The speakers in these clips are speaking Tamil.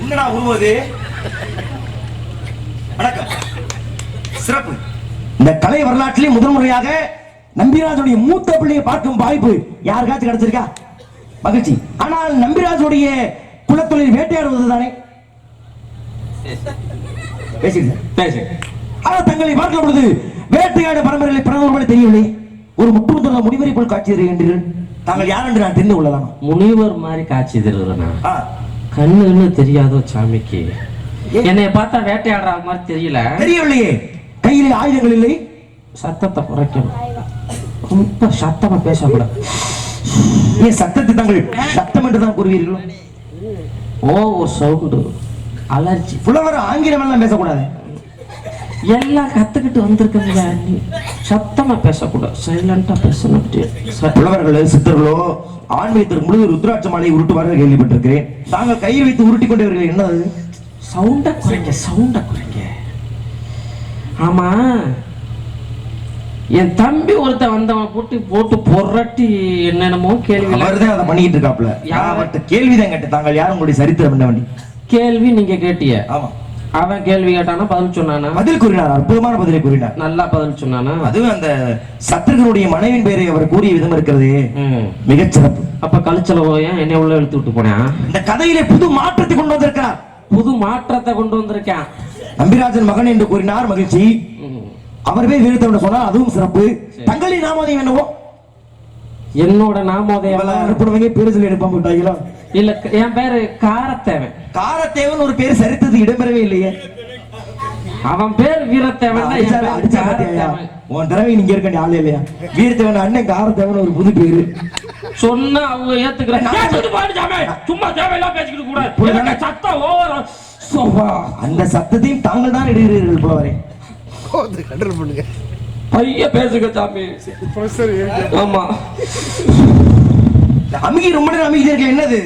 என்னடா உருவது? வணக்கம். சிறப்பு. இந்த கலை வரலாற்றிலே முதல் முறையாக நம்பிராஜுடைய மூத்த பிள்ளையை பார்க்கும் வாய்ப்பு யாருக்காச்சும் கிடைச்சிருக்கா? மகிழ்ச்சி. ஆனால் நம்பிராஜுடைய குலத்தொழில் வேட்டையாடுவது தானே? பேசிடுங்க. பேசு. ஆனால் தங்களை பார்க்கும் பொழுது வேட்டையாடு பரம்பரையில் பிறந்தவர்கள் தெரியவில்லை. ஒரு முற்றுமுதல முடிவரை போல் காட்சி தருகின்றீர்கள் தாங்கள் யார் என்று நான் தெரிந்து கொள்ளலாம்? முனிவர் மாதிரி காட்சி ஆ, கண்ணுன்னு தெரியாதோ சாமிக்கு? என்னைய பார்த்தா வேட்டையாடுற மாதிரி தெரியல. தெரியவில்லையே. கையிலே ஆயுதங்கள் இல்லை. சத்தத்தை குறைக்கணும். ரொம்ப சத்தமா பேசக்கூடாது ஏன் சத்தத்தை தாங்கள் சத்தம் என்று தான் கூறுவீர்களோ? ஓ ஒரு சவுண்டு. அலர்ஜி. புலவர் ஆங்கிலம் எல்லாம் பேசக்கூடாது. எல்லாம் கத்துக்கிட்டு வந்திருக்கீங்க. சத்தமா பேசக்கூடாது. சைலண்டா பேசணும் புலவர்கள் சித்தர்களோ ஆன்மீகத்திற்கு முழு ருத்ராட்ச மாலை உருட்டுவார்கள் கேள்விப்பட்டிருக்கிறேன். தாங்கள் கையில் வைத்து உருட்டி கொண்டு வருகிறீர்கள் என்னது? சவுண்ட குறைங்க சவுண்ட குறைங்க. ஆமா. என் தம்பி ஒருத்தன் வந்தவன் போட்டு போட்டு பொரட்டி என்னென்னமோ கேள்வி. அவர்தான் அதை பண்ணிட்டு இருக்காப்ல அவர்கிட்ட கேள்விதான் கேட்டேன். தாங்கள் யாரும் உங்களுடைய சரித்திரம் என்ன வண்டி? கேள்வி நீங்க கேட்டிய ஆமா. அவன் கேள்வி கேட்டானா பதில் சொன்னானா? பதில் கூறினார்? அற்புதமான பதிலை கூறினார். நல்லா பதில் சொன்னானா? அதுவும் அந்த சத்ருகனுடைய மனைவின் பெயரை அவர் கூறிய விதம் இருக்கிறது. மிகச் சிறப்பு. அப்ப கழிச்சல போயன் என்னை உள்ள இழுத்து விட்டு போனேன் இந்த கதையிலே புது மாற்றத்தை கொண்டு வந்திருக்கிறார். புது மாற்றத்தை கொண்டு வந்திருக்கேன் நம்பிராஜன் மகன் என்று கூறினார் மகிழ்ச்சி. அவர் போய் வீரத்தை சொன்னார் அதுவும் சிறப்பு. தங்களின் நாமதம் என்னவோ? என்னோட நாமோதயம் இவெல்லாம் அனுப்புனவங்க பேரு சொல்லி எடுப்பாம விட்டாங்களோ இல்ல என் பேரு காரத்தேவன். காரத்தேவன் ஒரு பேர் சரித்தது இடம்பெறவே இல்லையே. அவன் பேர் வீரத்தேவன். உன் தடவை நீங்க இருக்க ஆளே இல்லையா? வீரத்தேவன் அண்ணன் காரத்தேவன் ஒரு புது பேரு. சொன்னா அவங்க ஏத்துக்கிறாங்க. சும்மா தேவையில்லாம் பேசிக்கிட்டு கூடாது சத்தம் ஓவர். சோபா அந்த சத்தத்தையும் தாங்கள் தான் இடுகிறீர்கள் புலவரே. கோவத்தை கண்ட்ரோல் பண்ணுங்க. பைய பேசுங்க சாமி. ஆமா. அமுகி ரொம்ப நேரம் அமுகி இருக்கல என்னது?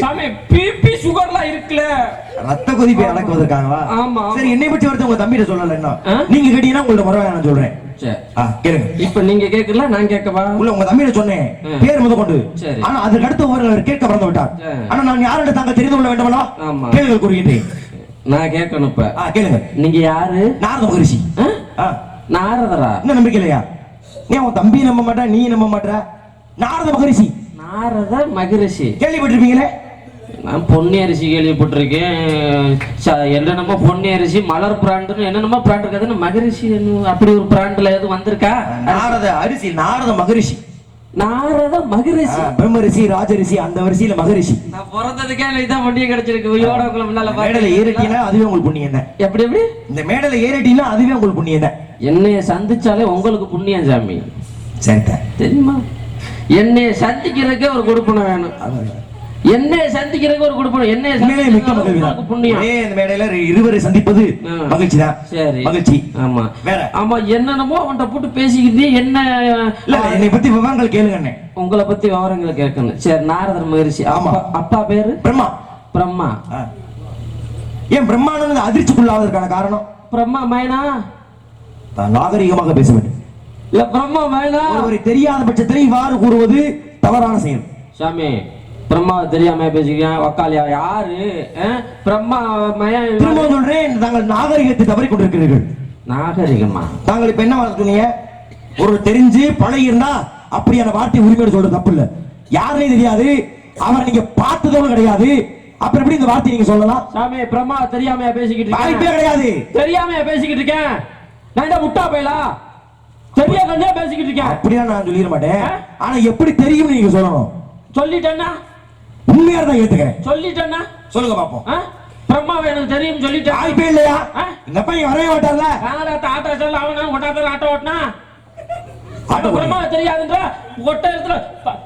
சாமி பிபி சுகர்லாம் இருக்குல்ல. ரத்த கொதிப்பை அடக்குவதற்காகவா? ஆமா. சரி என்னை பற்றி ஒருத்தன் உங்க தம்பிட்ட சொல்லல என்ன? நீங்க கேட்டீங்கன்னா உங்கள்ட்ட முறை நான் சொல்றேன். கேளுங்க. இப்ப நீங்க கேக்கல நான் கேட்கவா? உள்ள உங்க தம்பியிட சொன்னேன். பேர் முத கொண்டு. ஆனா அதுக்கு அடுத்து ஒருவர் கேட்க மறந்து விட்டார். ஆனா நான் யாருன்னு தாங்க தெரிந்து கொள்ள வேண்டுமல்லா ஆமா. கேளுங்கள் கூறுகின்றேன் நான் கேட்கணும் இப்ப. கேளுங்க. நீங்க யாரு? நாரத மகரிஷி நாரதரா? என்ன நம்பிக்கை இல்லையா நீ உன் தம்பி நம்ப மாட்டா நீ நம்ப மாட்டா? நாரத மகரிஷி. நாரத மகரிஷி. கேள்விப்பட்டிருப்பீங்களே? நான் பொன்னி அரிசி கேள்விப்பட்டிருக்கேன். என்னென்னமோ பொன்னி அரிசி மலர் பிராண்டுன்னு என்னென்னமோ பிராண்ட் இருக்காதுன்னு மகரிஷி அப்படி ஒரு பிராண்ட்ல எதுவும் வந்திருக்கா? நாரத அரிசி நாரத மகரிஷி. நாரத மகரிஷி. பிரம்மரிஷி ராஜரிஷி அந்த வரிசையில மகரிஷி. நான் பிறந்ததுக்கே இதான் பொன்னியை கிடைச்சிருக்கு. உங்களை முன்னால மேடல. ஏறிட்டீங்கன்னா அதுவே உங்களுக்கு புண்ணியம் தான் எப்படி எப்படி? இந்த மேடல ஏறிட்டீங்கன்னா அதுவே உங்களுக்கு புண்ணியம் தான் என்னைய சந்திச்சாலே உங்களுக்கு புண்ணியம் சாமி. சரிதான். தெரியுமா? என்னைய சந்திக்கிறதுக்கே ஒரு கொடுப்பனம் வேணும். என்னைய சந்திக்கிறதுக்கு ஒரு என்னைய உண்மையிலே மிக்க மகிழ்ச்சி புண்ணியம் இந்த மேடையில இருவரை சந்திப்பது. மகிழ்ச்சி தான் சரி. மகிழ்ச்சி. ஆமா. வேற? ஆமா என்னென்னமோ அவன்கிட்ட போட்டு பேசிக்கிட்டு என்ன இல்ல என்னை பத்தி விவரங்கள் கேளுங்க உங்களை பத்தி விவரங்கள் கேட்கணும். சரி நாரதர் மகரிஷி. ஆமா. அப்பா பேரு? பிரம்மா. பிரம்மா. ஏன் பிரம்மானந்த அதிர்ச்சிக்குள்ளாவதற்கான காரணம்? பிரம்மா மைனா நான் நாகரிகமாக பேச வேண்டும். இல்ல பிரம்மா மைனா ஒருவரை தெரியாத பட்சத்தில் இவ்வாறு கூறுவது தவறான செயல். சாமி. பிரம்மா தெரியாம பேசிக்க வக்காலியா யாரு? பிரம்மா திரும்ப சொல்றேன். தாங்கள் நாகரிகத்தை தவறி கொண்டிருக்கிறீர்கள். நாகரிகமா? தாங்கள் இப்ப என்ன வளர்த்துனீங்க ஒரு தெரிஞ்சு பழகி இருந்தா அப்படியான வார்த்தை உரிமையோட சொல்றது தப்பு இல்ல யாருனே தெரியாது. அவரை நீங்க பார்த்ததோடு கிடையாது. அப்புறம் எப்படி இந்த வார்த்தை நீங்க சொல்லலாம்? சாமி பிரம்மா தெரியாம பேசிக்கிட்டு வாய்ப்பே கிடையாது. தெரியாம பேசிக்கிட்டு இருக்கேன். நான் முட்டா போயலா? தெரியா கண்டே பேசிக்கிட்டு இருக்கேன். அப்படியா நான் சொல்லிட மாட்டேன். ஆனா எப்படி தெரியும் நீங்க சொல்லணும். சொல்லிட்டேன்னா? உண்மையா தான் ஏத்துக்கிறேன். சொல்லிட்டேன்னா? சொல்லுங்க பாப்போம்? பிரம்மாவை எனக்கு தெரியும் சொல்லிட்டேன். வாய்ப்பே இல்லையா? இந்த பையன் வரவே மாட்டார்ல? காணடாத்த ஆட்டோ சொல்ல அவன் கொண்டாத்த ஆட்டோ ஓட்டினா? ஆட்டோ. பிரம்மா தெரியாதுன்ற ஒட்ட இடத்துல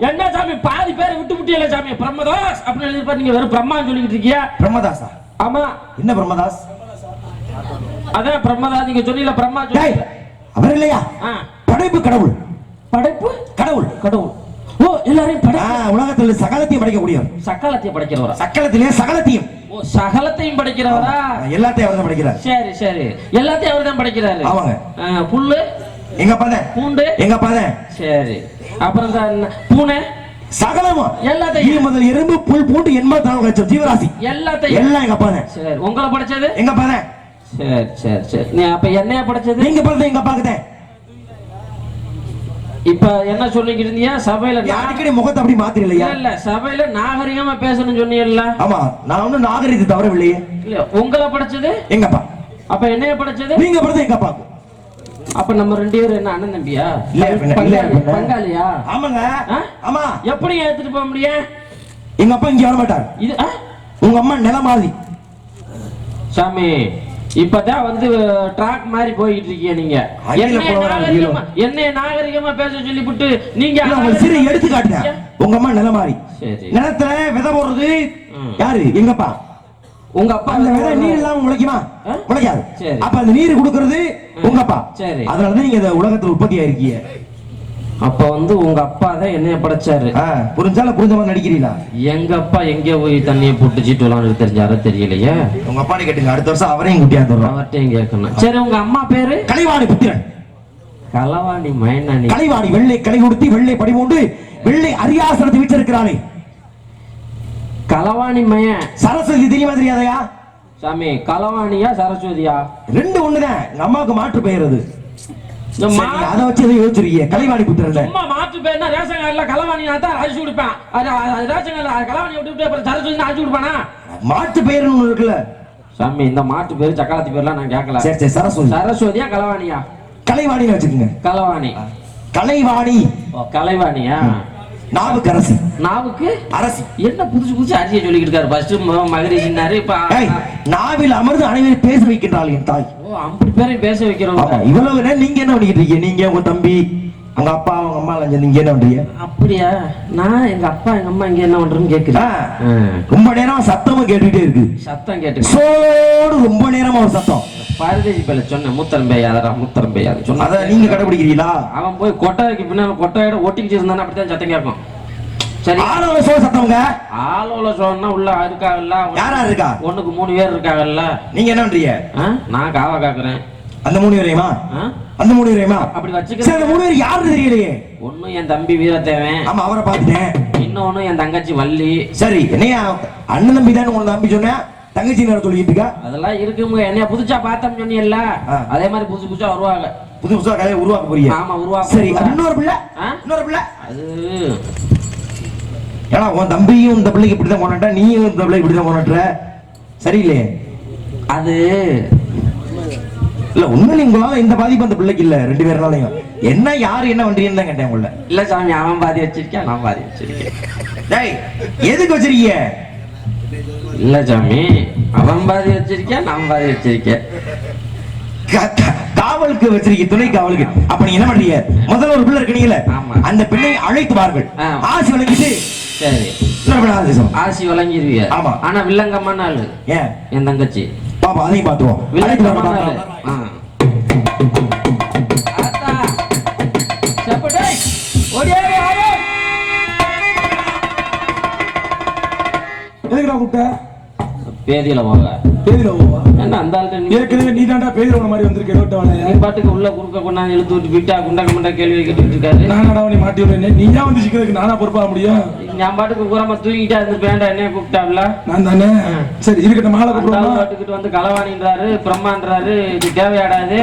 என்ன சாமி பாதி பேரை விட்டு விட்டியல சாமி பிரம்மதாஸ் அப்படின்னு எழுதி நீங்க வெறும் பிரம்மான்னு சொல்லிக்கிட்டு இருக்கியா? பிரம்மதாசா ஆமா. என்ன பிரம்மதாஸ்? அதான் பிரம்மதாஸ் நீங்க சொன்னீல பிரம்மா அவர் இல்லையா. படைப்பு கடவுள். படைப்பு? கடவுள். கடவுள். ஓ எல்லாரையும் படை உலகத்தில் சகலத்தையும் படைக்கக்கூடியவர். சக்காலத்தையும் படைக்கிறவரா? சக்கலத்திலே சகலத்தையும். ஓ சகலத்தையும் படைக்கிறவரா? எல்லாத்தையும் அவர் தான் படைக்கிறார். சரி சரி. எல்லாத்தையும் அவர் தான் படைக்கிறாரு. ஆமாங்க. ஆ, புல்லு எங்க பாத? பூண்டு. எங்க பாத? சரி. அப்புறம் பூனை. சகலமும். எல்லாத்தையும். முதல் எறும்பு புல் பூண்டு எண்பத்தி நாலு லட்சம் ஜீவராசி. எல்லாத்தையும். எல்லாம் எங்க தான் சரி உங்களை படைச்சது? எங்க தான் சரி சரி சரி. நீ அப்ப என்னைய படைச்சது? நீங்க பிறந்த எங்க அப்பாக்கு தான். இப்ப என்ன சொல்லிக்கிட்டு இருந்தீங்க சபையில அடிக்கடி முகத்தை அப்படி மாத்திரலையா இல்ல சபையில நாகரிகமா பேசணும்னு சொன்னீங்கல்ல. ஆமா நான் ஒன்னும் நாகரிகத்தை தவறவில்லையே. இல்ல உங்களை படைச்சது? எங்க அப்பா என்னைய படைச்சது? நீங்க பிறந்த எங்க அப்பாக்கு அப்ப நம்ம ரெண்டு பேரும் என்ன அண்ணன் தம்பியா. பங்காளியா? ஆமாங்க? ஆமா. எப்படி ஏத்துட்டு போக முடியும்? எங்க அப்பா இங்க வர மாட்டார் இது? உங்க அம்மா நிலமாதி. சாமி இப்பதான் வந்து ட்ராக் மாதிரி போயிட்டு இருக்கீங்க நீங்க என்னைய போறவரா நாகரிகமா பேச சொல்லிவிட்டு நீங்க இல்ல, உங்களுக்கு சிறு எடுத்துக்காட்டுங்க உங்க அம்மா நிலமாரி சரி. நிலத்துல விதை போடுறது. யாரு? எங்க அப்பா. உங்க அப்பா அந்த விதை நீர் இல்லாம முளைக்குமா? முளைக்காது. சரி. அப்ப அந்த நீர் கொடுக்கறது உங்க அப்பா. சரி. அதனாலதான் நீங்க இந்த உலகத்துல உற்பத்தி ஆயிருக்கீங்க அப்ப வந்து உங்க அப்பா தான் என்னைய படைச்சாரு. ஆ, புரிஞ்சால புரிஞ்ச மாதிரி நடிக்கிறீங்களா? எங்க அப்பா எங்க போய் தண்ணியை போட்டு சீட்டு விளாண்டு தெரிஞ்சாரோ தெரியலையே. உங்க அப்பாடி கேட்டுங்க அடுத்த வருஷம் அவரையும் குட்டியாந்து வர்றோம் அவர்கிட்டையும் கேட்கணும். சரி உங்க அம்மா பேரு? கலைவாணி புத்திரன். களவாணி மைனானி கலைவாணி வெள்ளை கலை கொடுத்து வெள்ளை படிமூண்டு வெள்ளை அரியாசனத்தை வீச்சிருக்கிறானே களவாணி மையன் சரஸ்வதி தெரியுமா தெரியாதயா? சாமி களவாணியா சரஸ்வதியா? ரெண்டு ஒண்ணுதான். எங்க அம்மாவுக்கு மாற்று பெயர் அது. அதை வச்சு எதை யோசிச்சிருக்கீங்க கலைவாணி புத்திரன் சும்மா மாற்று பேர்னா ரேஷன் கார்டுல களவாணி தான் அரிசி கொடுப்பேன். அது ரேஷன் கார்டுல களவாணி விட்டு அப்புறம் சரஸ்வதி அரிசி கொடுப்பானா? மாற்று பெயர்னு ஒண்ணு இருக்குல்ல. சாமி இந்த மாட்டு பேரு சக்கராத்தி பேர்லாம் நான் கேட்கல. சரி சரி சரஸ்வதி. சரஸ்வதியா கலைவாணின்னு வச்சுக்கோங்க. களவாணி கலைவாணி. ஓ, கலைவாணியா நாவுக்கரசி நாவுக்கு? அரசி. என்ன புதுசு புதுசு அரிசியை சொல்லிக்கிட்டு இருக்காரு? ஃபர்ஸ்ட் மகரிஷினாரு இப்ப நாவில் அமர்ந்து அனைவரும் பேச வைக்கின்றாள் என் தாய். ஓ அப்படி பேரையும் பேச வைக்கிறவங்க இவ்வளவு நேரம் நீங்க என்ன பண்ணிக்கிட்டு இருக்கீங்க? நீங்க உங்க தம்பி உங்க அப்பா உங்க அம்மா எல்லாம் நீங்க என்ன பண்றீங்க? அப்படியா? நான் எங்க அப்பா எங்க அம்மா இங்க என்ன பண்றேன்னு கேக்குறேன் ரொம்ப நேரம் சத்தமும் கேட்டுட்டே இருக்கு. சத்தம் கேட்டு சோடு ரொம்ப நேரமா ஒரு சத்தம். பாரதேசி பேல சொன்னேன் மூத்தரம் பெய்யாதடா மூத்தரம் பெய்யாது சொன்ன அத நீங்க கடைபிடிக்கிறீங்களா? அவன் போய் கொட்டாய்க்கு பின்னால கொட்டாயோட ஒட்டிக்கிட்டு இருந்தானே அப்படித்தான் சத்தம் கேட்கும் சரி. ஆளோட சோ சத்தவங்க? ஆளோல சொன்னா உள்ள இருக்காங்கல்ல யாரா இருக்கா? ஒண்ணுக்கு மூணு பேர் இருக்காங்கல்ல நீங்க என்ன பண்றீங்க? நான் காவா காக்குறேன். அந்த மூணு பேரையுமா? அந்த மூணு பேரையுமா? அப்படி சரி வச்சுக்கிறேன் அந்த மூணு பேர் யாருன்னு தெரியலையே. ஒண்ணும் என் தம்பி வீரத்தேவன். ஆமா அவரை பார்த்துட்டேன். இன்னொன்னு என் தங்கச்சி வள்ளி. சரி என்னையா? அண்ணன் தம்பி தான் உங்களை நம்பி சொன்னேன் தங்கச்சி நேரம் சொல்லிட்டு இருக்கா? அதெல்லாம் இருக்குங்க என்னைய புதுசா பார்த்தோம் சொன்னீங்கல்ல. அதே மாதிரி புதுசு புதுசா வருவாங்க புது புதுசா கதையை உருவாக்க போறீங்க. ஆமா உருவாக்க சரி இன்னொரு பிள்ளை? இன்னொரு பிள்ளை? அது ஏன்னா உன் தம்பியும் இந்த பிள்ளைக்கு இப்படிதான் கொண்டாட்ட நீயும் இந்த பிள்ளை இப்படிதான் கொண்டாட்டுற சரியில்லையே? அது இல்ல நீங்களால இந்த பாதிப்பு அந்த பிள்ளைக்கு இல்ல ரெண்டு பேர்னாலையும். என்ன யாரு என்ன பண்றீங்கன்னு தான் கேட்டேன் உங்களை. இல்ல சாமி அவன் பாதி வச்சிருக்கேன் நான் பாதி வச்சிருக்கேன். டேய் எதுக்கு வச்சிருக்கீங்க? இல்ல சாமி அவன் பாதி வச்சிருக்கேன் நான் பாதி வச்சிருக்கேன் காவலுக்கு வச்சிருக்கீங்க துணை காவலுக்கு அப்ப நீங்க என்ன பண்றீங்க? முதல்ல ஒரு பிள்ளை இருக்கீங்கல்ல. அந்த பெண்ணை அழைத்து ஆ. ஆசி வழங்கிட்டு ஆசி வழங்கிருவிய? ஆமா. ஆனா வில்லங்கம்மான ஆளு ஏன்? என் தங்கச்சி. பாப்பா அதையும் பாத்துவோம் வில்லங்கம்மான ஆளு பேதியில போக பேதில போவா? என்ன அந்த ஆள்கிட்ட ஏற்கனவே நீ தாண்டா பேதில உன மாதிரி வந்திருக்க ரோட்டவாள நீ பாட்டுக்கு உள்ள குறுக்க கொண்டாந்து இழுத்து விட்டு விட்டா குண்டா குண்டா கேள்வி கேட்டுட்டு இருக்காரு. நானடா உன்னை மாட்டி விடுறேன். நீ ஏன் வந்து சிக்கிறதுக்கு நானா பொறுப்பாக முடியும்? நான் பாட்டுக்கு கூறாம தூங்கிட்டா இருந்து வேண்டாம் என்ன கூப்பிட்டாப்ல? நான் தானே? சரி இருக்கட்டும் மாலை கூப்பிடுவோமா பாட்டுக்கிட்டு வந்து களவாணின்றாரு பிரம்மான்றாரு இது தேவையாடாது?